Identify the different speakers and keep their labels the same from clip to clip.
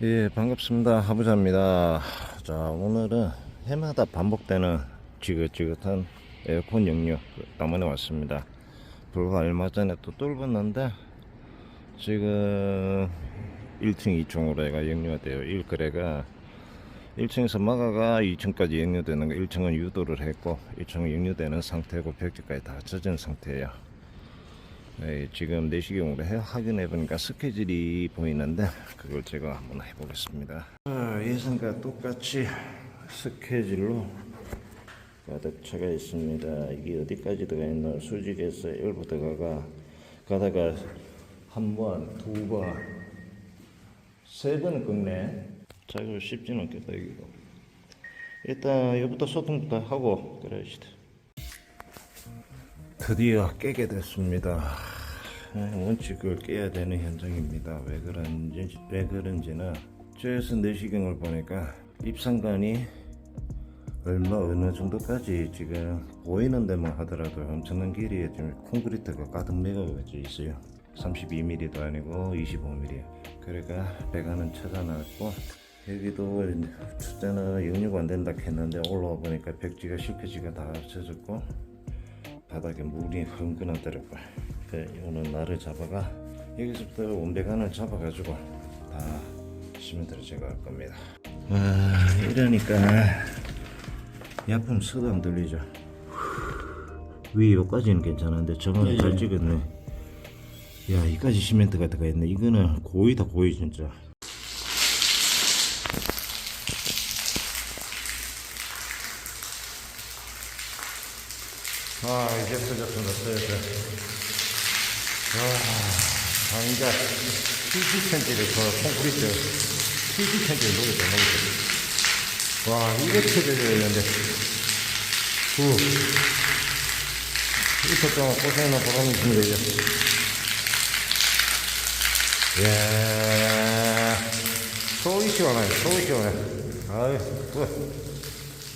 Speaker 1: 예, 반갑습니다. 하부자입니다. 자, 오늘은 해마다 반복되는 지긋지긋한 에어컨 역류 그 때문에 왔습니다. 불과 얼마 전에 또 뚫었는데 지금 1층, 2층으로 해가 역류가 돼요. 1거래가 1층에서 마가가 2층까지 역류되는 거 1층은 유도를 했고 1층은 역류되는 상태고 벽지까지 다 젖은 상태예요. 네, 지금 내시경으로 해 확인해 보니까 스케줄이 보이는데 그걸 제가 한번 해보겠습니다. 자, 예상과 똑같이 스케줄로 가득 차가 있습니다. 이게 어디까지 들어가 있나 수직에서 1부 들어가가 가다가 한 번, 두 번, 세 번은 긁네. 자, 이거 쉽지는 않겠다 이거. 일단 여부터 소통부터 하고 그래야지. 드디어 깨게 됐습니다. 에, 원칙을 깨야 되는 현장입니다. 왜 그런지 왜 그런지는 저에서 내시경을 보니까 입상관이 얼마 어느 정도까지 지금 보이는 데만 하더라도 엄청난 길이에 지금 콘크리트가 가득 메가져 있어요. 32mm도 아니고 25mm. 그러니까 배관은 찾아놨고 여기도 첫째는 영유가 안 된다 했는데 올라와 보니까 벽지가 실크지가 다 젖었고 바닥에 물이 흥건하더라고요. 그 오늘 나를 잡아가 여기서부터 원배관을 잡아가지고 다 시멘트를 제거할 겁니다. 와 이러니까 약품 서도 안 들리죠. 위 여기까지는 괜찮은데 저건 잘 찍었네. 야 이까지 시멘트가 들어가 있네. 이거는 고이다 고이 진짜. 아 이제 터졌습니다 터졌어 와 장자 70cm를 그 콘크리트 70cm를 녹였다 녹였다 와 이거 터져야 되는데. 후. 이틀 동안 고생하는 보람이 있습니다 이제 이야 속이 시원해 속이 시원해. 아유 굿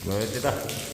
Speaker 1: 멋지다